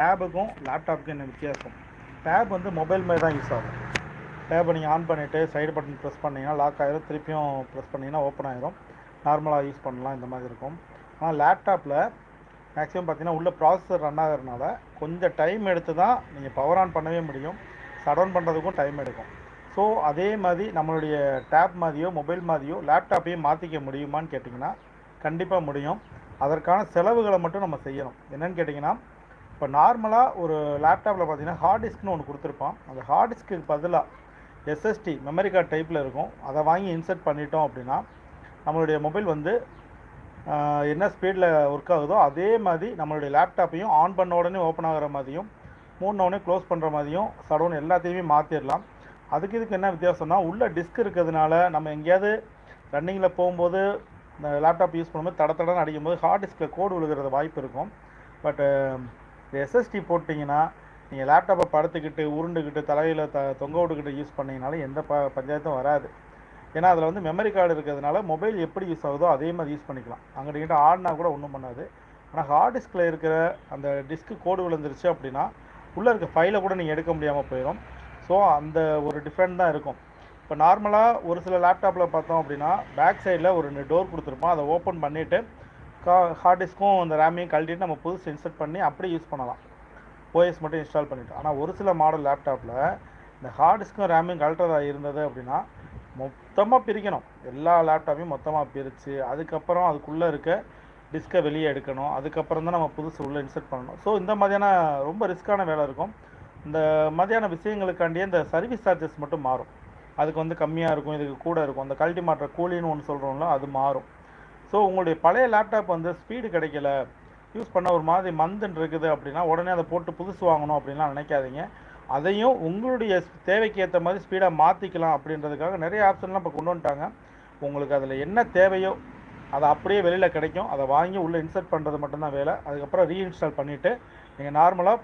டேபுக்கும் லேப்டாப்புக்கும் என்ன வித்தியாசம்? டேப் வந்து மொபைல் மாதிரி தான் யூஸ் ஆகும். டேபை நீங்கள் ஆன் பண்ணிவிட்டு சைடு பட்டன் ப்ரெஸ் பண்ணிங்கன்னா லாக் ஆயிரும். திருப்பியும் ப்ரெஸ் பண்ணிங்கன்னா ஓப்பன் ஆகிரும் நார்மலாக யூஸ் பண்ணலாம். இந்த மாதிரி இருக்கும். ஆனால் லேப்டாப்பில் மேக்ஸிமம் பார்த்தீங்கன்னா உள்ள ப்ராசஸர் ரன் ஆகிறதுனால கொஞ்சம் டைம் எடுத்து தான் நீங்கள் பவர் ஆன் பண்ணவே முடியும். ஷட் ஆன் பண்ணுறதுக்கும் டைம் எடுக்கும். ஸோ அதே மாதிரி நம்மளுடைய டேப் மாதிரியோ மொபைல் மாதிரியோ லேப்டாப்பையும் மாற்றிக்க முடியுமான்னு கேட்டிங்கன்னா கண்டிப்பாக முடியும். அதற்கான செலவுகளை மட்டும் நம்ம செய்யணும். என்னென்னு கேட்டிங்கன்னா இப்போ நார்மலாக ஒரு லேப்டாப்பில் பார்த்தீங்கன்னா ஹார்ட் டிஸ்க்னு ஒன்று கொடுத்துருப்பான். அந்த ஹார்ட் டிஸ்க்கு பதிலாக எஸ்எஸ்டி மெமரி கார்டு டைப்பில் இருக்கும். அதை வாங்கி இன்சர்ட் பண்ணிட்டோம் அப்படின்னா நம்மளுடைய மொபைல் வந்து என்ன ஸ்பீடில் ஒர்க் ஆகுதோ அதே மாதிரி நம்மளுடைய லேப்டாப்பையும் ஆன் பண்ண உடனே ஓப்பன் ஆகிற மாதிரியும் மூணு உடனே க்ளோஸ் பண்ணுற மாதிரியும் சடவுன் எல்லாத்தையுமே மாற்றிடலாம் அதுக்கு இதுக்கு என்ன வித்தியாசம்னா உள்ளே டிஸ்க் இருக்கிறதுனால நம்ம எங்கேயாவது ரன்னிங்கில் போகும்போது இந்த லேப்டாப் யூஸ் பண்ணும்போது தட தடன்னு அடிக்கும்போது ஹார்ட் டிஸ்கில் கோடு விழுகிறது வாய்ப்பு இருக்கும். பட்டு இந்த எஸ்எஸ்டி போட்டிங்கன்னா நீங்கள் லேப்டாப்பை படுத்துக்கிட்டு உருண்டுக்கிட்டு தலையில் த தொங்க விட்டுக்கிட்டு யூஸ் பண்ணிங்கனாலும் எந்த ப பஞ்சாயத்தும் வராது. ஏன்னா அதில் வந்து மெமரி கார்டு இருக்கிறதுனால மொபைல் எப்படி யூஸ் ஆகுதோ அதே மாதிரி யூஸ் பண்ணிக்கலாம். அங்கிட்ட கிட்ட ஆடினா கூட ஒன்றும் பண்ணாது. ஆனால் ஹார்ட் டிஸ்கில் இருக்கிற அந்த டிஸ்க்கு கோடு விழுந்துருச்சு அப்படின்னா உள்ளே இருக்க ஃபைலை கூட நீங்கள் எடுக்க முடியாமல் போயிடும் ஸோ அந்த ஒரு டிஃப்ரெண்ட் தான் இருக்கும். இப்போ நார்மலாக ஒரு சில லேப்டாப்பில் பார்த்தோம் அப்படின்னா பேக் சைடில் ஒரு டோர் கொடுத்துருப்போம் அதை ஓப்பன் பண்ணிவிட்டு கா ஹார்ட் டிஸ்க்கும் அந்த ரேமையும் கழட்டிட்டு நம்ம புதுசு இன்சர்ட் பண்ணி அப்படியே யூஸ் பண்ணலாம். ஓஎஸ் மட்டும் இன்ஸ்டால் பண்ணிவிட்டு ஆனால் ஒரு சில மாடல் லேப்டாப்பில் இந்த ஹார்ட் டிஸ்க்கும் ரேமையும் கழட்டுறதா இருந்தது அப்படின்னா மொத்தமாக பிரிக்கணும். எல்லா லேப்டாப்பையும் மொத்தமாக பிரித்து அதுக்கப்புறம் அதுக்குள்ளே இருக்க டிஸ்கை வெளியே எடுக்கணும். அதுக்கப்புறம் தான் நம்ம புதுசு உள்ளே இன்சர்ட் பண்ணணும். ஸோ இந்த மாதிரியான ரொம்ப ரிஸ்க்கான வேலை இருக்கும். இந்த மாதிரியான விஷயங்களுக்காண்டியே இந்த சர்வீஸ் சார்ஜஸ் மட்டும் மாறும். அதுக்கு வந்து கம்மியாக இருக்கும் இதுக்கு கூட இருக்கும். அந்த கழட்டி மாற்ற கூலின்னு ஒன்று சொல்கிறோம்ல அது மாறும். ஸோ உங்களுடைய பழைய லேப்டாப் வந்து ஸ்பீடு கிடைக்கல. யூஸ் பண்ண ஒரு மாதிரி மந்துன்னு இருக்குது அப்படின்னா உடனே அதை போட்டு புதுசு வாங்கணும் அப்படின்லாம் நினைக்காதீங்க. அதையும் உங்களுடைய தேவைக்கு ஏற்ற மாதிரி ஸ்பீடாக மாற்றிக்கலாம் அப்படின்றதுக்காக நிறைய ஆப்ஷன்லாம் இப்போ கொண்டு வந்துட்டாங்க. உங்களுக்கு அதில் என்ன தேவையோ அதை அப்படியே வெளியில் கிடைக்கும். அதை வாங்கி உள்ளே இன்சர்ட் பண்ணுறது மட்டும்தான் வேலை. அதுக்கப்புறம் ரீஇன்ஸ்டால் பண்ணிவிட்டு நீங்கள் நார்மலாக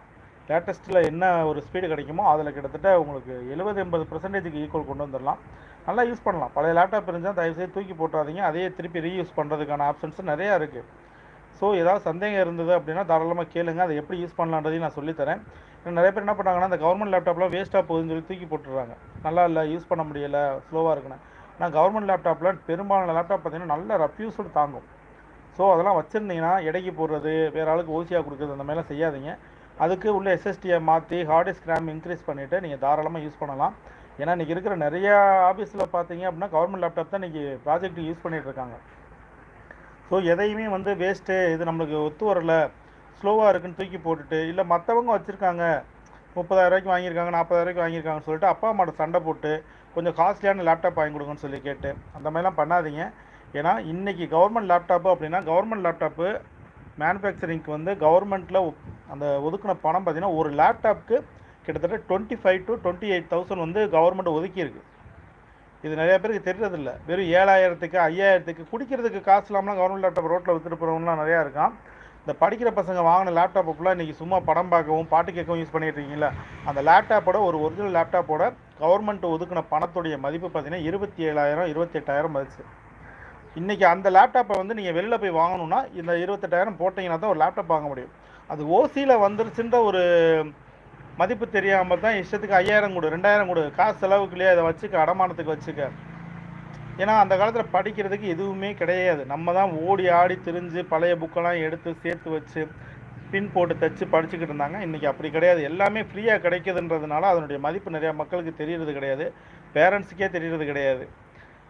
லேட்டஸ்ட்டில் என்ன ஒரு ஸ்பீடு கிடைக்குமோ அதில் கிட்டத்தட்ட உங்களுக்கு எழுபது எண்பது பர்சன்டேஜுக்கு ஈக்குவல் கொண்டு வந்துடலாம் நல்லா யூஸ் பண்ணலாம். பழைய லேப்டாப் இருந்தால் தயவுசெய்து தூக்கி போட்டுறாதீங்க. அதையே திருப்பி ரீயூஸ் பண்ணுறதுக்கான ஆப்ஷன்ஸ் நிறையா இருக்குது ஸோ ஏதாவது சந்தேகம் இருந்தது அப்படின்னா தாராளமாக கேளுங்க. அதை எப்படி யூஸ் பண்ணலான்றதையும் நான் சொல்லித்தரேன். நிறைய பேர் என்ன பண்ணுறாங்கன்னா அந்த கவர்மெண்ட் லேப்டாப்லாம் வேஸ்ட்டாக போகுதுன்னு சொல்லி தூக்கி போட்டுறாங்க நல்லா இல்லை யூஸ் பண்ண முடியல ஸ்லோவாக இருக்குன்னு. ஆனால் கவர்மெண்ட் லேப்டாப்பில் பெரும்பாலான லேப்டாப் பார்த்தீங்கன்னா நல்ல ரஃப்யூஸோடு தாங்கும். ஸோ அதெல்லாம் வச்சுருந்தீங்கன்னா இடைக்கு போடுறது வேறு ஆளுக்கு ஓசியாக கொடுக்குறது அந்த மாதிரிலாம் செய்யாதீங்க. அதுக்கு உள்ள எஸ்எஸ்டியை மாற்றி ஹார்ட் டிஸ்க் ரேம் இன்க்ரீஸ் பண்ணிவிட்டு நீங்கள் தாராளமாக யூஸ் பண்ணலாம். ஏன்னா இன்றைக்கி இருக்கிற நிறையா ஆஃபீஸில் பார்த்தீங்க அப்படின்னா கவர்மெண்ட் லேப்டாப் தான் இன்றைக்கி ப்ராஜெக்ட் யூஸ் பண்ணிகிட்டு இருக்காங்க. ஸோ எதையுமே வந்து வேஸ்ட்டு இது நம்மளுக்கு ஒத்து வரல ஸ்லோவாக இருக்குன்னு தூக்கி போட்டுட்டு இல்லை மற்றவங்க வச்சுருக்காங்க முப்பதாயிரரூவாய்க்கு வாங்கியிருக்காங்க நாற்பதாயிரரூவாய்க்கு வாங்கியிருக்காங்கன்னு சொல்லிட்டு அப்பா அம்மாட்ட சண்டை போட்டு கொஞ்சம் காஸ்ட்லியான லேப்டாப் வாங்கி கொடுங்கன்னு சொல்லி கேட்டு அந்த மாதிரிலாம் பண்ணாதீங்க. ஏன்னா இன்றைக்கி கவர்மெண்ட் லேப்டாப்பு அப்படின்னா கவர்மெண்ட் லேப்டாப்பு மேனுஃபேக்சரிங்க்கு வந்து கவர்மெண்ட்டில் அந்த ஒதுக்கின பணம் பார்த்திங்கன்னா ஒரு லேப்டாப்க்கு கிட்டத்தட்ட twenty five to twenty eight thousand வந்து கவர்மெண்ட் ஒதுக்கியிருக்கு. இது நிறைய பேருக்கு தெரியறதில்ல வெறும் ஏழாயிரத்துக்கு ஐயாயிரத்துக்கு குடிக்கிறதுக்கு காசு இல்லாமலாம் கவர்மெண்ட் லேப்டாப் ரோட்டில் வித்துட்டு போகிறவங்களாம் நிறையா இருக்கான். இந்த படிக்கிற பசங்க வாங்கின லேப்டாப் ஃபுல்லாக இன்றைக்கி சும்மா படம் பார்க்கவும் பாட்டு கேட்கவும் யூஸ் பண்ணிட்டு இருக்கீங்களா அந்த லேப்டாப்போட ஒரு ஒரிஜினல் லேப்டாப்போட கவர்மெண்ட் ஒதுக்கின பணத்துடைய மதிப்பு பார்த்தீங்கன்னா இருபத்தி ஏழாயிரம் இருபத்தெட்டாயிரம் மதிச்சு இன்றைக்கி அந்த லேப்டாப்பை வந்து நீங்கள் வெளியில் போய் வாங்கணும்னா இந்த இருபத்தெட்டாயிரம் போட்டிங்கன்னா தான் ஒரு லேப்டாப் வாங்க முடியும். அது ஓசியில் வந்துருச்சுன்ற ஒரு மதிப்பு தெரியாமல் தான் இஷ்டத்துக்கு ஐயாயிரம் கொடு ரெண்டாயிரம் கொடு காசு செலவுக்குள்ளேயே அதை வச்சுக்க அடமானத்துக்கு வச்சுக்க. ஏன்னா அந்த காலத்தில் படிக்கிறதுக்கு எதுவுமே கிடையாது. நம்ம தான் ஓடி ஆடி திரிஞ்சு பழைய புக்கெல்லாம் எடுத்து சேர்த்து வச்சு பின் போட்டு தைச்சு படிச்சுக்கிட்டு இருந்தாங்க. இன்றைக்கி அப்படி கிடையாது. எல்லாமே ஃப்ரீயாக கிடைக்குதுன்றதுனால அதனுடைய மதிப்பு நிறையா மக்களுக்கு தெரியறது கிடையாது. பேரண்ட்ஸுக்கே தெரியறது கிடையாது.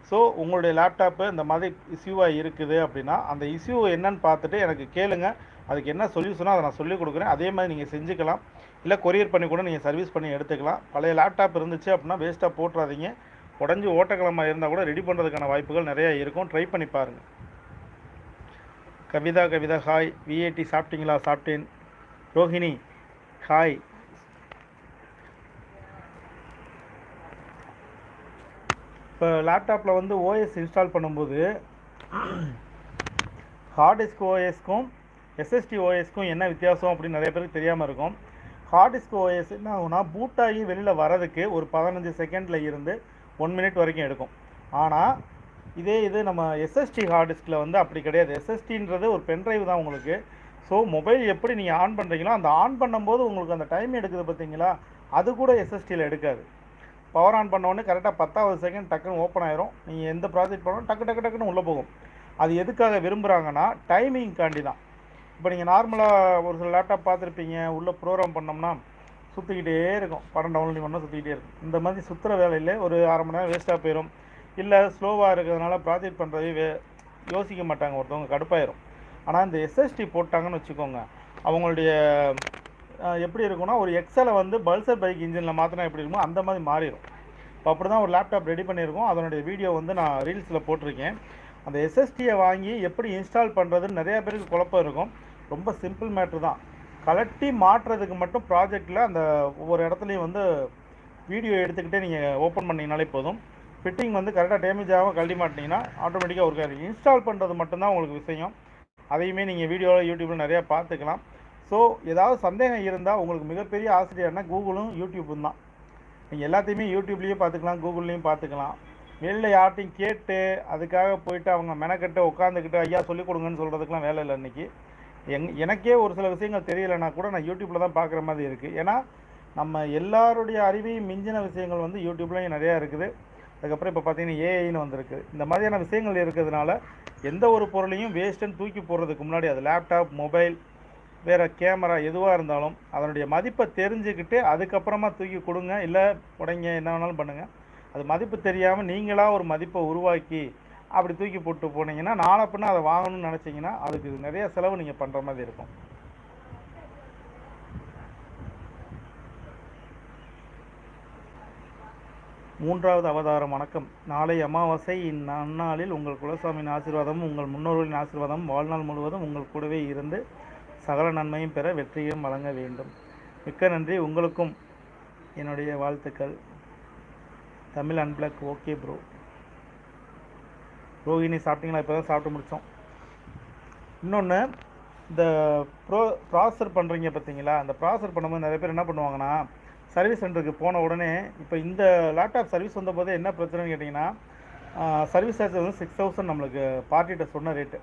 ஸோ உங்களுடைய லேப்டாப்பு இந்த மாதிரி இஷ்யூவாக இருக்குது அப்படின்னா அந்த இஷ்யூ என்னன்னு பார்த்துட்டு எனக்கு கேளுங்க. அதுக்கு என்ன சொல்யூஷனோ அதை நான் சொல்லிக் கொடுக்குறேன். அதே மாதிரி நீங்கள் செஞ்சுக்கலாம். இல்லை கொரியர் பண்ணி கூட நீங்கள் சர்வீஸ் பண்ணி எடுத்துக்கலாம். பழைய லேப்டாப் இருந்துச்சு அப்படின்னா வேஸ்ட்டாக போட்டுறாதீங்க. உடஞ்சி ஓட்டக்கிழமை இருந்தால் கூட ரெடி பண்ணுறதுக்கான வாய்ப்புகள் நிறையா இருக்கும். ட்ரை பண்ணி பாருங்கள் கவிதா கவிதா ஹாய் விஏடி சாப்பிட்டீங்களா? சாப்பிட்டேன். ரோஹிணி ஹாய் இப்போ லேப்டாப்பில் வந்து ஓஎஸ் இன்ஸ்டால் பண்ணும்போது ஹார்ட் டிஸ்க் ஓஎஸ்க்கும் எஸ்எஸ்டி ஓஎஸ்க்கும் என்ன வித்தியாசம் அப்படின்னு நிறைய பேருக்கு தெரியாமல் இருக்கும். ஹார்ட் டிஸ்க் ஓஎஸ் என்ன ஆகும்னா பூட் ஆகி வெளியில் வரதுக்கு ஒரு பதினஞ்சு செகண்டில் இருந்து ஒன் மினிட் வரைக்கும் எடுக்கும். ஆனால் இதே இது நம்ம எஸ்எஸ்டி ஹார்ட் டிஸ்கில் வந்து அப்படி கிடையாது. எஸ்எஸ்டின்றது ஒரு பென்ட்ரைவ் தான் உங்களுக்கு. ஸோ மொபைல் எப்படி நீங்கள் ஆன் பண்ணுறீங்களோ அந்த ஆன் பண்ணும்போது உங்களுக்கு அந்த டைம் எடுக்குது பார்த்தீங்களா அது கூட எஸ்எஸ்டியில் எடுக்காது. பவர் ஆன் பண்ண உடனே கரெக்டாக பத்தாவது செகண்ட் டக்குன்னு ஓப்பன் ஆயிரும். நீங்கள் எந்த ப்ராஜெக்ட் பண்ணாலும் டக்கு டக்கு டக்குன்னு உள்ளே போகும். அது எதுக்காக விரும்புகிறாங்கன்னா டைமிங்காண்டி தான். இப்போ நீங்கள் நார்மலாக ஒரு சில லேப்டாப் பார்த்துருப்பீங்க உள்ளே ப்ரோக்ராம் பண்ணோம்னா சுற்றிக்கிட்டே இருக்கும். படம் டவுன்லோட் பண்ணால் சுற்றிக்கிட்டே இருக்கும். இந்த மாதிரி சுற்றுற வேலையில் ஒரு அரை மணி நேரம் வேஸ்ட்டாக போயிடும் இல்லை ஸ்லோவாக இருக்கிறதுனால ப்ராஜெக்ட் பண்ணுறதே வே யோசிக்க மாட்டாங்க. ஒருத்தவங்க கடுப்பாயிரும். ஆனால் இந்த எஸ்எஸ்டி போட்டாங்கன்னு வச்சுக்கோங்க அவங்களுடைய எப்படி இருக்கும்னா ஒரு எக்ஸலை வந்து பல்சர் பைக் இன்ஜினில் மாற்றினா எப்படி இருக்குமோ அந்த மாதிரி மாறிடும் இப்போ அப்படி தான் ஒரு லேப்டாப் ரெடி பண்ணியிருக்கோம். அதனுடைய வீடியோ வந்து நான் ரீல்ஸில் போட்டிருக்கேன். அந்த எஸ்எஸ்டியை வாங்கி எப்படி இன்ஸ்டால் பண்ணுறதுன்னு நிறையா பேருக்கு குழப்பம் இருக்கும். ரொம்ப சிம்பிள் மேட்ரு தான். கலட்டி மாட்டுறதுக்கு மட்டும் ப்ராஜெக்டில் அந்த ஒவ்வொரு இடத்துலையும் வந்து வீடியோ எடுத்துக்கிட்டே நீங்கள் ஓப்பன் பண்ணிங்கனாலே போதும். ஃபிட்டிங் வந்து கரெக்டாக டேமேஜ் ஆகாமல் கழட்டி மாட்டிங்கன்னா ஆட்டோமேட்டிக்காக ஒர்க் இன்ஸ்டால் பண்ணுறது மட்டும்தான் உங்களுக்கு விஷயம். அதையுமே நீங்கள் வீடியோவில் யூடியூப்பில் நிறையா பார்த்துக்கலாம். ஸோ ஏதாவது சந்தேகம் இருந்தால் உங்களுக்கு மிகப்பெரிய ஆசிரியர்னா கூகுளும் யூடியூப்பும் தான். நீங்கள் எல்லாத்தையுமே யூடியூப்லேயும் பார்த்துக்கலாம் கூகுள்லேயும் பார்த்துக்கலாம். வெளில யார்ட்டையும் கேட்டு அதுக்காக போயிட்டு அவங்க மெனக்கட்டு உட்காந்துக்கிட்டு ஐயா சொல்லிக் கொடுங்கன்னு சொல்கிறதுக்குலாம் வேலை இல்லை இன்றைக்கி எங் எனக்கே ஒரு சில விஷயங்கள் தெரியலைன்னா கூட நான் யூடியூப்பில் தான் பார்க்குற மாதிரி இருக்குது ஏன்னா நம்ம எல்லாருடைய அறிவையும் மிஞ்சின விஷயங்கள் வந்து யூடியூப்லேயும் நிறையா இருக்குது. அதுக்கப்புறம் இப்போ பார்த்தீங்கன்னா ஏஐன்னு வந்திருக்கு. இந்த மாதிரியான விஷயங்கள் இருக்கிறதுனால எந்த ஒரு பொருளையும் வேஸ்ட்டுன்னு தூக்கி போடுறதுக்கு முன்னாடி அது லேப்டாப் மொபைல் வேறு கேமரா எதுவாக இருந்தாலும் அதனுடைய மதிப்பை தெரிஞ்சுக்கிட்டு அதுக்கப்புறமா தூக்கி கொடுங்க. இல்லை உடைங்க என்ன வேணாலும் பண்ணுங்கள் அது மதிப்பு தெரியாமல் நீங்களாக ஒரு மதிப்பை உருவாக்கி அப்படி தூக்கி போட்டு போனீங்கன்னா நாளை பின்ன அதை வாங்கணும்னு நினச்சிங்கன்னா அதுக்கு நிறைய செலவு நீங்கள் பண்ணுற மாதிரி இருக்கும். மூன்றாவது அவதாரம். வணக்கம். நாளை அமாவாசை. இந்நாளில் உங்கள் குலசாமியின் ஆசீர்வாதமும் உங்கள் முன்னோர்களின் ஆசீர்வாதமும் வாழ்நாள் முழுவதும் உங்கள் கூடவே இருந்து சகல நன்மையும் பெற வெற்றியும் வழங்க வேண்டும். மிக்க நன்றி. உங்களுக்கும் என்னுடைய வாழ்த்துக்கள். Tamil unplug okay bro. Rohini சாப்பிட்டீங்களா? இப்போ தான் சாப்பிட்டு முடித்தோம் இன்னொன்று இந்த ப்ரோ ப்ராசர் பண்ணுறீங்க பார்த்தீங்களா அந்த ப்ராசர் பண்ணும்போது நிறைய பேர் என்ன பண்ணுவாங்கன்னா சர்வீஸ் சென்டருக்கு போன உடனே இப்போ இந்த லேப்டாப் சர்வீஸ் வந்தபோது என்ன பிரச்சனைன்னு கேட்டிங்கன்னா சர்வீஸ் சார்ஜ் வந்து சிக்ஸ் தௌசண்ட் நம்மளுக்கு பார்ட்டிகிட்ட சொன்ன ரேட்டு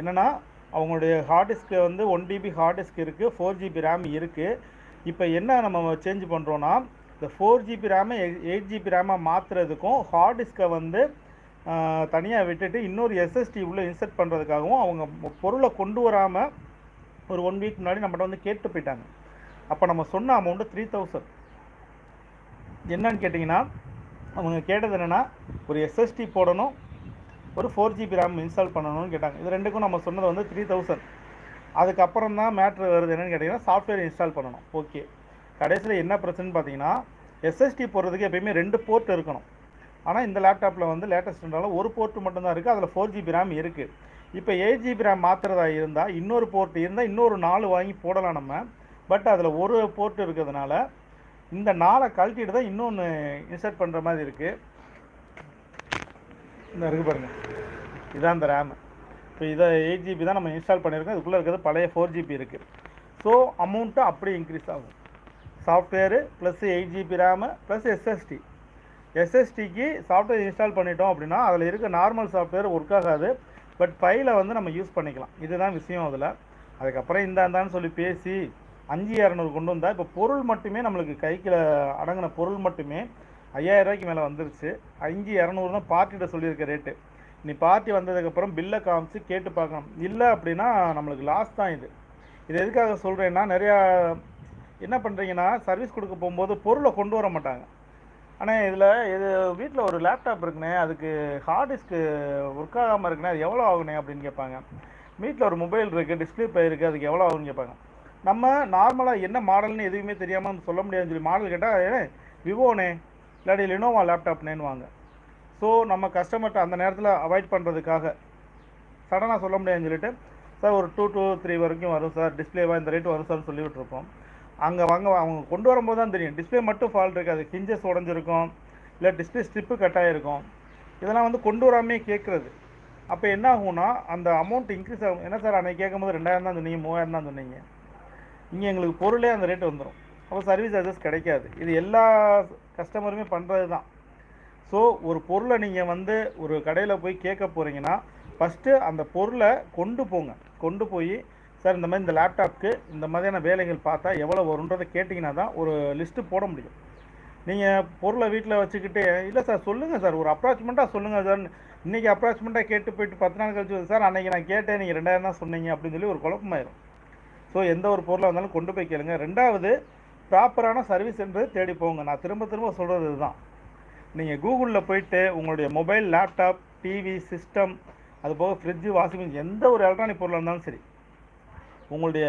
என்னென்னா அவங்களுடைய ஹார்ட் டிஸ்க்கு வந்து ஒன் டிபி ஹார்ட் டிஸ்க் இருக்குது ஃபோர் ஜிபி ரேம் இருக்குது இப்போ என்ன நம்ம சேஞ்ச் பண்ணுறோன்னா இந்த ஃபோர் ஜிபி ரேமை எயிட் ஜிபி ரேமாக மாற்றுறதுக்கும் ஹார்ட் டிஸ்க்கை வந்து தனியாக விட்டுட்டு இன்னொரு எஸ்எஸ்டி உள்ளே இன்சர்ட் பண்ணுறதுக்காகவும் அவங்க பொருளை கொண்டு வராமல் ஒரு ஒன் வீக் முன்னாடி நம்மகிட்ட வந்து கேட்டு போயிட்டாங்க. அப்போ நம்ம சொன்ன அமௌண்ட்டு த்ரீ தௌசண்ட் என்னன்னு கேட்டிங்கன்னா அவங்க கேட்டது என்னென்னா ஒரு எஸ்எஸ்டி போடணும் ஒரு ஃபோர் ஜிபி ரேம் இன்ஸ்டால் பண்ணணும்னு கேட்டாங்க. இது ரெண்டுக்கும் நம்ம சொன்னது வந்து த்ரீ தௌசண்ட் அதுக்கப்புறம் தான் மேட்ரு வருது என்னென்னு கேட்டிங்கன்னா சாஃப்ட்வேர் இன்ஸ்டால் பண்ணணும். ஓகே கடைசியில் என்ன பிரச்சனைன்னு பார்த்தீங்கன்னா எஸ்எஸ்டி போடுறதுக்கு எப்பயுமே ரெண்டு போர்ட் இருக்கணும். ஆனால் இந்த லேப்டாப்பில் வந்து லேட்டஸ்ட்னால ஒரு போர்ட் மட்டும்தான் இருக்குது அதில் ஃபோர் ஜிபி ரேம் இருக்குது இப்போ எயிட் ஜிபி ரேம் மாற்றுறதா இருந்தால் இன்னொரு போர்ட் இருந்தால் இன்னொரு நாலு வாங்கி போடலாம் நம்ம. பட் அதில் ஒரு போர்ட் இருக்கிறதுனால இந்த நாளை கழட்டிட்டு தான் இன்னொன்று இன்சர்ட் பண்ணுற மாதிரி இருக்குது இந்த இருக்கு பாருங்கள் இதான் இந்த ரேமு இப்போ இதை எயிட் ஜிபி தான் நம்ம இன்ஸ்டால் பண்ணியிருக்கோம். இதுக்குள்ளே இருக்கிறது பழைய ஃபோர் ஜிபி இருக்குது ஸோ அமௌண்ட்டு அப்படியே இன்க்ரீஸ் ஆகும். Software plus eight GB RAM plus SSD எஸ்எஸ்டிக்கு software install பண்ணிட்டோம் அப்படின்னா அதில் இருக்க நார்மல் சாஃப்ட்வேர் ஒர்க் ஆகாது. பட் ஃபைலை வந்து நம்ம யூஸ் பண்ணிக்கலாம். இதுதான் விஷயம் அதில். அதுக்கப்புறம் இந்தாந்தான்னு சொல்லி பேசி அஞ்சு இரநூறு கொண்டு வந்தால் இப்போ பொருள் மட்டுமே நம்மளுக்கு கைக்கில் அடங்கின பொருள் மட்டுமே ஐயாயிரம் ரூபாய்க்கு மேலே வந்துருச்சு. அஞ்சு இரநூறு தான் பார்ட்டிகிட்ட சொல்லியிருக்க ரேட்டு நீ பார்ட்டி வந்ததுக்கப்புறம் பில்லை காமிச்சு கேட்டு பார்க்கணும் இல்லை அப்படின்னா நம்மளுக்கு லாஸ் தான் இது. இது எதுக்காக சொல்கிறேன்னா நிறையா என்ன பண்ணுறீங்கன்னா சர்வீஸ் கொடுக்க போகும்போது பொருளை கொண்டு வர மாட்டாங்க. ஆனால் இதில் இது வீட்டில் ஒரு லேப்டாப் இருக்குண்ணே அதுக்கு ஹார்ட் டிஸ்க்கு ஒர்க் ஆகாமல் இருக்குண்ணே அது எவ்வளோ ஆகுண்ணே அப்படின்னு கேட்பாங்க. வீட்டில் ஒரு மொபைல் இருக்குது டிஸ்பிளே இருக்குது அதுக்கு எவ்வளோ ஆகுன்னு கேட்பாங்க. நம்ம நார்மலாக என்ன மாடல்னு எதுவுமே தெரியாமல் சொல்ல முடியாதுன்னு சொல்லி மாடல் கேட்டால் ஏன்னா விவோனே இல்லாட்டி லினோவா லேப்டாப்னேன்னு வாங்க. ஸோ நம்ம கஸ்டமர்கிட்ட அந்த நேரத்தில் அவாய்ட் பண்ணுறதுக்காக சடனாக சொல்ல முடியாதுன்னு சொல்லிட்டு சார் ஒரு டூ டூ த்ரீ வரைக்கும் வரும் சார் டிஸ்பிளேவா இந்த ரேட் வரும் சார்னு சொல்லி விட்டுருப்போம். அங்கே வாங்க அவங்க கொண்டு வரும்போது தான் தெரியும். டிஸ்பிளே மட்டும் ஃபால்ட் இருக்காது ஹிஞ்சஸ் உடஞ்சிருக்கும். இல்லை டிஸ்பிளே ஸ்ட்ரிப்பு கட் ஆகிருக்கும் இதெல்லாம் வந்து கொண்டு வராமே கேட்குறது. அப்போ என்ன ஆகும்னா அந்த அமௌண்ட் இன்க்ரீஸ் ஆகும். என்ன சார் அன்னைக்கு கேட்கும்போது ரெண்டாயிரம் தான் சொன்னீங்க மூவாயிரம் தான் சொன்னீங்க. இங்கே எங்களுக்கு பொருளே அந்த ரேட்டு வந்துடும் அப்போ சர்வீஸ் சார்ஜஸ் கிடைக்காது. இது எல்லா கஸ்டமருமே பண்ணுறது தான் ஸோ ஒரு பொருளை நீங்கள் வந்து ஒரு கடையில் போய் கேட்க போகிறீங்கன்னா ஃபஸ்ட்டு அந்த பொருளை கொண்டு போங்க. கொண்டு போய் சார் இந்த மாதிரி இந்த லேப்டாப்க்கு இந்த மாதிரியான வேலைகள் பார்த்தா எவ்வளோ வருன்றதை கேட்டிங்கன்னா தான் ஒரு லிஸ்ட்டு போட முடியும். நீங்கள் பொருளை வீட்டில் வச்சுக்கிட்டு இல்லை சார் சொல்லுங்கள் சார். ஒரு அப்ராச்மெண்ட்டாக சொல்லுங்கள் சார். இன்றைக்கி அப்ராச்மெண்ட்டாக கேட்டு போயிட்டு பத்து நாள் கழிச்சு சார் அன்றைக்கி நான் கேட்டேன் நீங்கள் ரெண்டாயிரம் தான் சொன்னீங்க. அப்படின்னு சொல்லி ஒரு குழப்பமாயிரும். ஸோ எந்த ஒரு பொருளாக இருந்தாலும் கொண்டு போய் கேளுங்க. ரெண்டாவது ப்ராப்பரான சர்வீஸ் என்று தேடி போங்க. நான் திரும்ப திரும்ப சொல்கிறது இதுதான். நீங்கள் கூகுளில் போயிட்டு உங்களுடைய மொபைல் லேப்டாப் டிவி சிஸ்டம் அதுபோக ஃப்ரிட்ஜு வாஷிங் மிஷின் எந்த ஒரு எலக்ட்ரானிக் பொருளாக இருந்தாலும் சரி உங்களுடைய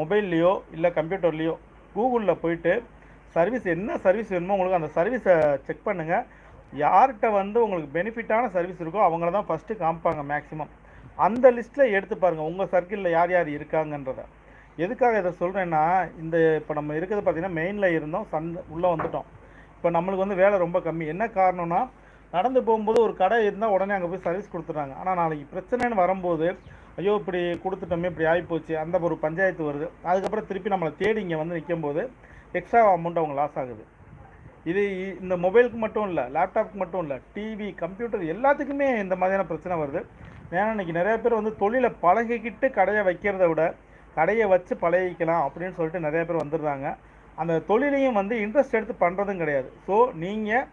மொபைல்லையோ இல்லை கம்ப்யூட்டர்லேயோ கூகுளில் போயிட்டு சர்வீஸ் என்ன சர்வீஸ் வேணுமோ உங்களுக்கு அந்த சர்வீஸை செக் பண்ணுங்கள் யார்கிட்ட வந்து உங்களுக்கு பெனிஃபிட்டான சர்வீஸ் இருக்கோ அவங்கள தான் ஃபஸ்ட்டு காமிப்பாங்க மேக்ஸிமம் அந்த லிஸ்ட்டில் எடுத்து பாருங்கள் உங்கள் சர்க்கிளில் யார் யார் இருக்காங்கன்றத. எதுக்காக இதை சொல்கிறேன்னா இந்த இப்போ நம்ம இருக்கிறது பார்த்திங்கன்னா மெயினில் இருந்தோம் சன் உள்ளே வந்துட்டோம். இப்போ நம்மளுக்கு வந்து வேலை ரொம்ப கம்மி. என்ன காரணம்னா நடந்து போகும்போது ஒரு கடை இருந்தால் உடனே அங்கே போய் சர்வீஸ் கொடுத்துட்றாங்க. ஆனால் நாளைக்கு பிரச்சனைன்னு வரும்போது ஐயோ இப்படி கொடுத்துட்டோமே இப்படி ஆகிப்போச்சு அந்த ஒரு பஞ்சாயத்து வருது. அதுக்கப்புறம் திருப்பி நம்மளை தேடி இங்கே வந்து நிற்கும்போது எக்ஸ்ட்ரா அமௌண்ட் அவங்க லாஸ் ஆகுது. இது இந்த மொபைலுக்கு மட்டும் இல்லை லேப்டாப்புக்கு மட்டும் இல்லை டிவி கம்ப்யூட்டர் எல்லாத்துக்குமே இந்த மாதிரியான பிரச்சனை வருது. ஏன்னா இன்றைக்கி நிறையா பேர் வந்து தொழிலை பழகிக்கிட்டு கடையை வைக்கிறத விட கடையை வச்சு பழகிக்கலாம் அப்படின்னு சொல்லிட்டு நிறைய பேர் வந்துடுறாங்க. அந்த தொழிலையும் வந்து இன்ட்ரெஸ்ட் எடுத்து பண்ணுறதும் கிடையாது. ஸோ நீங்கள்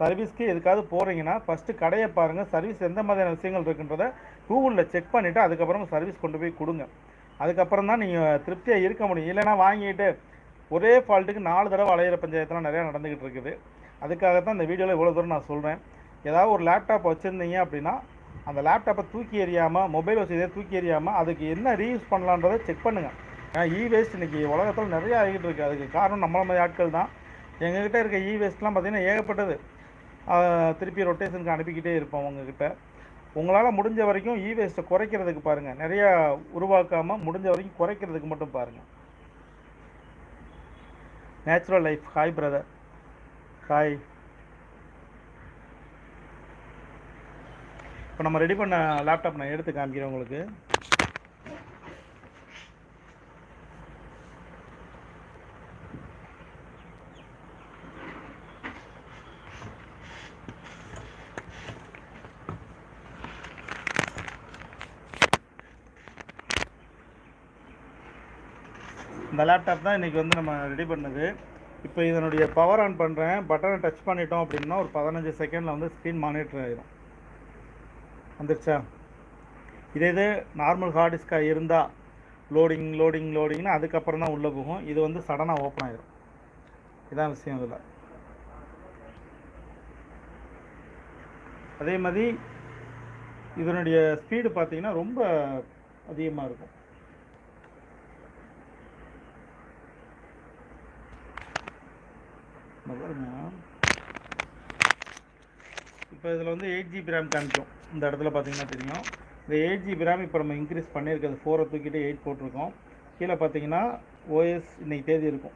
சர்வீஸ்க்கு எதுக்காவது போகிறீங்கன்னா ஃபஸ்ட்டு கடையை பாருங்கள் சர்வீஸ் எந்த மாதிரியான விஷயங்கள் இருக்குன்றத கூகுளில் செக் பண்ணிவிட்டு அதுக்கப்புறம் சர்வீஸ் கொண்டு போய் கொடுங்க. அதுக்கப்புறம் தான் நீங்கள் திருப்தியாக இருக்க முடியும். இல்லைன்னா வாங்கிட்டு ஒரே ஃபால்ட்டுக்கு நாலு தடவை அலையிற பஞ்சாயத்துலாம் நிறையா நடந்துக்கிட்டு இருக்குது. அதுக்காக தான் இந்த வீடியோவில் இவ்வளோ தூரம் நான் சொல்கிறேன் ஏதாவது ஒரு லேப்டாப் வச்சுருந்தீங்க அப்படின்னா அந்த லேப்டாப்பை தூக்கி எறியாமல் மொபைல் வசதியை தூக்கி எறியாமல் அதுக்கு என்ன ரீயூஸ் பண்ணலான்றதை செக் பண்ணுங்கள் ஏன்னா இ வேஸ்ட் இன்னைக்கு உலகத்தில் நிறையா ஆகிட்டு இருக்குது அதுக்கு காரணம் நம்மள மாதிரி ஆட்கள் தான். எங்ககிட்ட இருக்க இ வேஸ்ட்லாம் பார்த்திங்கன்னா ஏகப்பட்டது. திருப்பி ரொட்டேஷனுக்கு அனுப்பிக்கிட்டே இருப்போம் உங்ககிட்ட. உங்களால் முடிஞ்ச வரைக்கும் இ வேஸ்ட்டை குறைக்கிறதுக்கு பாருங்கள் நிறையா உருவாக்காமல் முடிஞ்ச வரைக்கும் குறைக்கிறதுக்கு மட்டும் பாருங்கள் natural life hi brother hi இப்போ நம்ம ரெடி பண்ண லேப்டாப் நான் எடுத்து காமிக்கிறேன் உங்களுக்கு. இந்த லேப்டாப் தான் இன்றைக்கி வந்து நம்ம ரெடி பண்ணது. இப்போ இதனுடைய பவர் ஆன் பண்ணுறேன் பட்டனை டச் பண்ணிட்டோம் அப்படின்னா ஒரு பதினஞ்சு செகண்டில் வந்து ஸ்க்ரீன் மானிட்டர் ஆகிடும் வந்துருச்சா? இதே இது நார்மல் ஹார்ட் டிஸ்காக இருந்தால் லோடிங் லோடிங் லோடிங்னு அதுக்கப்புறம் தான் உள்ளே போகும். இது வந்து சடனாக ஓப்பன் ஆகிடும் இதான் விஷயம் இதில். அதே மாதிரி இதனுடைய ஸ்பீடு பார்த்தீங்கன்னா ரொம்ப அதிகமாக இருக்கும். பாருங்க. இப்போ இதில் வந்து எயிட் ஜிபி ரேம் காமிக்கும். இந்த இடத்துல பார்த்தீங்கன்னா தெரியும். இந்த எயிட் ஜிபி ரேம் இப்போ நம்ம இன்க்ரீஸ் பண்ணியிருக்கிறது ஃபோரை தூக்கிட்டு எயிட் போட்டிருக்கோம். கீழே பார்த்தீங்கன்னா ஓஎஸ் இன்றைக்கி தேதி இருக்கும்.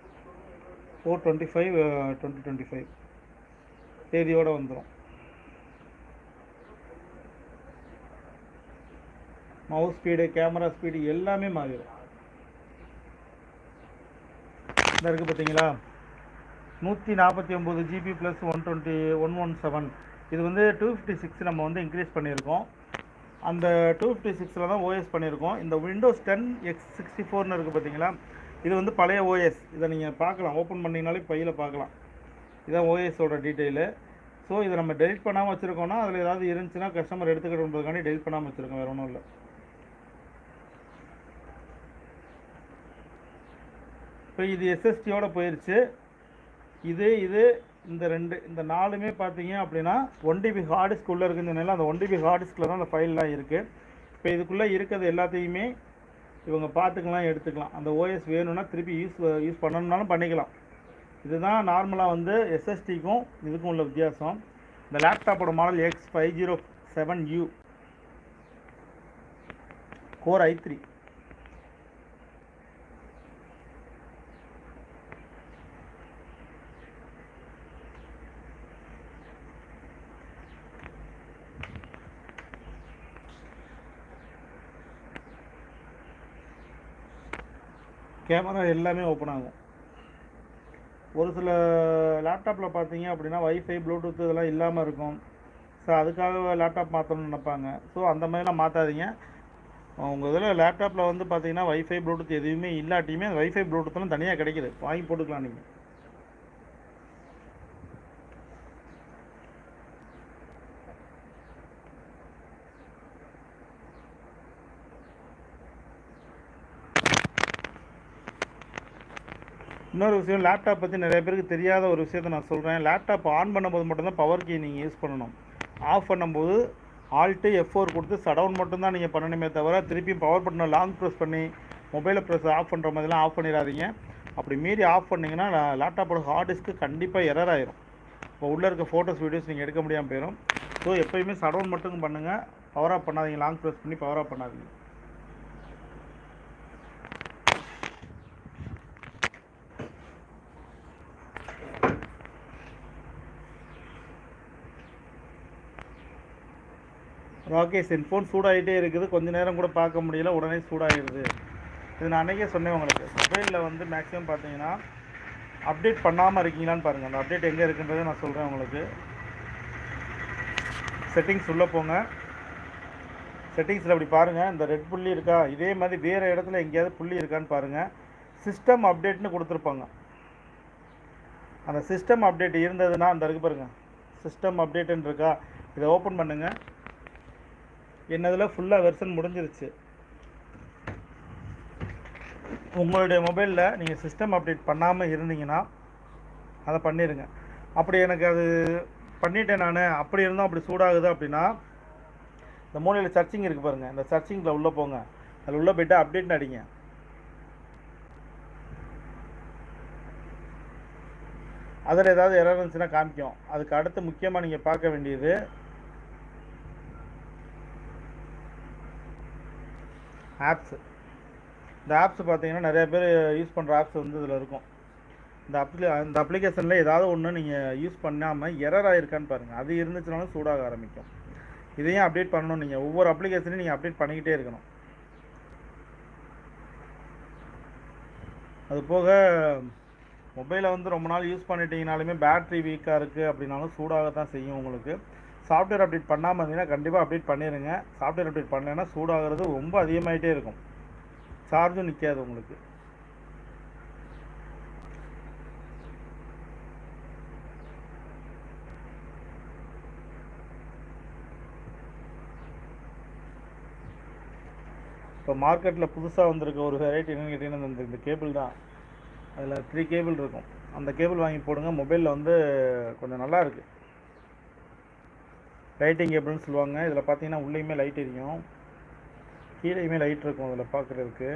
Four twenty five twenty twenty five தேதியோடு வந்துடும் மவுஸ் ஸ்பீடு கேமரா ஸ்பீடு எல்லாமே மாறிடும். இந்த இருக்குது பார்த்தீங்களா? நூற்றி நாற்பத்தி ஒம்பது GB plus one twenty one one seven இது வந்து டூ ஃபிஃப்டி சிக்ஸ் நம்ம வந்து இன்க்ரீஸ் பண்ணியிருக்கோம். அந்த டூ ஃபிஃப்டி சிக்ஸில் தான் ஓஎஸ் பண்ணியிருக்கோம். இந்த விண்டோஸ் டென் எக்ஸ் சிக்ஸ்டி ஃபோர்னு இருக்குது பார்த்தீங்களா இது வந்து பழைய ஓஎஸ் இதை நீங்கள் பார்க்கலாம். ஓப்பன் பண்ணிங்கனாலே பையில் பார்க்கலாம். இதான் ஓஎஸோட டீட்டெயிலு ஸோ இதை நம்ம டெலிட் பண்ணாமல் வச்சுருக்கோம்னா அதில் ஏதாவது இருந்துச்சுன்னா கஸ்டமர் எடுத்துக்கிட்டுன்றதுக்காண்டி டெலிட் பண்ணாமல் வச்சுருக்கோம். வேறு ஒன்றும் இல்லை. இப்போ இது எஸ்எஸ்டியோட போயிருச்சு. இது இது இந்த ரெண்டு இந்த நாலுமே பார்த்தீங்க அப்படின்னா ஒன் டிபி ஹார்ட் டிஸ்க் உள்ளே அந்த ஒன் டிபி ஹார்ட் டிஸ்கில் தான் அந்த ஃபைல்லாம் இருக்குது இப்போ இதுக்குள்ளே இருக்கிறது எல்லாத்தையுமே இவங்க பார்த்துக்கலாம் எடுத்துக்கலாம். அந்த ஓஎஸ் வேணும்னா திருப்பி யூஸ் யூஸ் பண்ணணும்னாலும் பண்ணிக்கலாம். இதுதான் நார்மலாக வந்து எஸ்எஸ்டிக்கும் இதுக்கும் உள்ள வித்தியாசம். இந்த லேப்டாப்போட model X five zero seven U core i three camera எல்லாமே ஓப்பன் ஆகும். ஒரு சில லேப்டாப்பில் பார்த்தீங்க அப்படின்னா வைஃபை ப்ளூடூத் இதெல்லாம் இல்லாமல் இருக்கும். ஸோ அதுக்காக லேப்டாப் மாற்றணும்னு நினைப்பாங்க. ஸோ அந்த மாதிரிலாம் மாற்றாதீங்க உங்கள் இதில் லேப்டாப்பில் வந்து பார்த்தீங்கன்னா வைஃபை ப்ளூடூத் எதுவுமே இல்லாட்டியுமே அந்த வைஃபை ப்ளூடூத்லாம் தனியாக கிடைக்குது. வாங்கி போட்டுக்கலாம் நீங்கள் இன்னொரு விஷயம் லேப்டாப் பற்றி நிறைய பேருக்கு தெரியாத ஒரு விஷயத்த நான் சொல்கிறேன் லேப்டாப் ஆன் பண்ணும்போது மட்டும்தான் பவர் கீ நீங்கள் யூஸ் பண்ணணும். ஆஃப் பண்ணும்போது ஆல்ட்டு எஃப் ஃபோர் கொடுத்து சடவுன் மட்டும்தான் நீங்கள் பண்ணணுமே தவிர திருப்பி பவர் பட்டனை லாங் ப்ரெஸ் பண்ணி மொபைலை ப்ரெஸ் ஆஃப் பண்ணுற மாதிரிலாம் ஆஃப் பண்ணிடாதீங்க. அப்படி மீறி ஆஃப் பண்ணிங்கன்னா லேப்டாப்போட ஹார்ட் டிஸ்க்கு கண்டிப்பாக எரர் ஆயிரும். இப்போ உள்ளே இருக்க ஃபோட்டோஸ் வீடியோஸ் நீங்கள் எடுக்க முடியாமல் போயிடும் ஸோ எப்பயுமே சடவுன் மட்டும் பண்ணுங்கள் பவர் ஆஃப் பண்ணாதீங்க லாங் ப்ரெஸ் பண்ணி பவர் ஆஃப் பண்ணாதீங்க. ராகேஷ் என் ஃபோன் சூடாகிட்டே இருக்குது. கொஞ்ச நேரம் கூட பார்க்க முடியல. உடனே சூடாகிடுது இது நான் அன்றைக்கே சொன்னேன் உங்களுக்கு. மொபைலில் வந்து மேக்ஸிமம் பார்த்தீங்கன்னா அப்டேட் பண்ணாமல் இருக்கீங்களான்னு பாருங்கள் அந்த அப்டேட் எங்கே இருக்குன்றதை நான் சொல்கிறேன் உங்களுக்கு. செட்டிங்ஸ் உள்ளே போங்க. செட்டிங்ஸில் அப்படி பாருங்கள் இந்த ரெட் புள்ளி இருக்கா? இதே மாதிரி வேறு இடத்துல எங்கேயாவது புள்ளி இருக்கான்னு பாருங்கள் சிஸ்டம் அப்டேட்னு கொடுத்துருப்பாங்க. அந்த சிஸ்டம் அப்டேட் இருந்ததுன்னா அந்த இருக்கு பாருங்கள் சிஸ்டம் அப்டேட்டுன்னு இருக்கா? இதை ஓப்பன் பண்ணுங்கள் என்னதில் ஃபுல்லாக வெர்ஷன் முடிஞ்சிருச்சு. உங்களுடைய மொபைலில் நீங்கள் சிஸ்டம் அப்டேட் பண்ணாமல் இருந்தீங்கன்னா அதை பண்ணிடுங்க அப்படி எனக்கு அது பண்ணிட்டேன் நான். அப்படி இருந்தும் அப்படி சூடாகுது அப்படின்னா இந்த மூலையில் சர்ச்சிங் இருக்குது பாருங்கள் இந்த சர்ச்சிங்கில் உள்ளே போங்க. அதில் உள்ளே போய்ட்டு அப்டேட் அடிங்க. அதில் ஏதாவது எரர் இருந்துச்சுன்னா காமிக்கும். அதுக்கு அடுத்து முக்கியமாக நீங்கள் பார்க்க வேண்டியது ஆப்ஸு. இந்த ஆப்ஸ் பார்த்தீங்கன்னா நிறைய பேர் யூஸ் பண்ணுற ஆப்ஸ் வந்து இதில் இருக்கும். இந்த அப்ளி இந்த அப்ளிகேஷனில் ஏதாவது ஒன்று நீங்கள் யூஸ் பண்ணாமல் எரர் ஆகிருக்கான்னு பாருங்கள் அது இருந்துச்சுனாலும் சூடாக ஆரம்பிக்கும். இதையும் அப்டேட் பண்ணணும். நீங்கள் ஒவ்வொரு அப்ளிகேஷனையும் நீங்கள் அப்டேட் பண்ணிக்கிட்டே இருக்கணும். அது போக மொபைலை வந்து ரொம்ப நாள் யூஸ் பண்ணிட்டீங்கனாலுமே பேட்ரி வீக்காக இருக்குது அப்படின்னாலும் சூடாக தான் செய்யும் உங்களுக்கு. சாஃப்ட்வேர் அப்டேட் பண்ணாமல் இருந்தீங்கன்னா கண்டிப்பாக அப்டேட் பண்ணிடுங்க சாஃப்ட்வேர் அப்டேட் பண்ணலைன்னா சூடாகிறது ரொம்ப அதிகமாகிட்டே இருக்கும். சார்ஜும் நிற்காது உங்களுக்கு. இப்போ மார்க்கெட்டில் புதுசாக வந்திருக்க ஒரு வெரைட்டி என்னென்னு கேட்டிங்கன்னா இந்த கேபிள் தான். அதில் த்ரீ கேபிள் இருக்கும். அந்த கேபிள் வாங்கி போடுங்க. மொபைலில் வந்து கொஞ்சம் நல்லா இருக்குது லைட்டிங் கேபிள்னு சொல்லுவாங்க. இதில் பார்த்தீங்கன்னா உள்ளேயுமே லைட் எரியும். கீழேயுமே லைட் இருக்கும் அதில் பார்க்குறதுக்கு.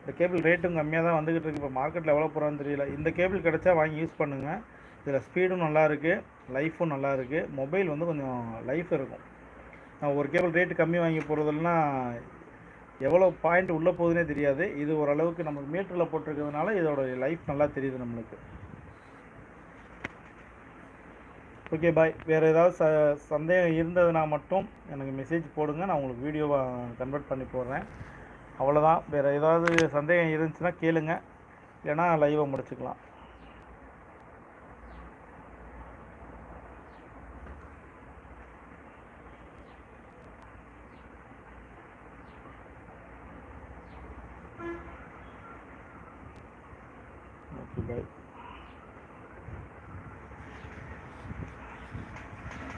இந்த கேபிள் ரேட்டும் கம்மியாக தான் வந்துக்கிட்டு இருக்குது இப்போ மார்க்கெட்டில் எவ்வளோ போகிறான்னு தெரியல. இந்த கேபிள் கிடச்சா வாங்கி யூஸ் பண்ணுங்கள் இதில் ஸ்பீடும் நல்லா இருக்குது லைஃபும் நல்லா இருக்குது மொபைல் வந்து கொஞ்சம் லைஃப் இருக்கும். நான் ஒரு கேபிள் ரேட்டு கம்மி வாங்கி போகிறதுலனா எவ்வளோ பாயிண்ட் உள்ளே போகுதுன்னே தெரியாது. இது ஓரளவுக்கு நமக்கு மீட்டரில் போட்டிருக்கிறதுனால இதோட லைஃப் நல்லா தெரியுது நம்மளுக்கு. ஓகே பாய் வேறு ஏதாவது ச சந்தேகம் இருந்ததுன்னா மட்டும் எனக்கு மெசேஜ் போடுங்க. நான் உங்களுக்கு வீடியோவை கன்வெர்ட் பண்ணி போடுறேன். அவ்வளோதான் வேறு ஏதாவது சந்தேகம் இருந்துச்சுன்னா கேளுங்க. இல்லைன்னா லைவை முடிச்சுக்கலாம்.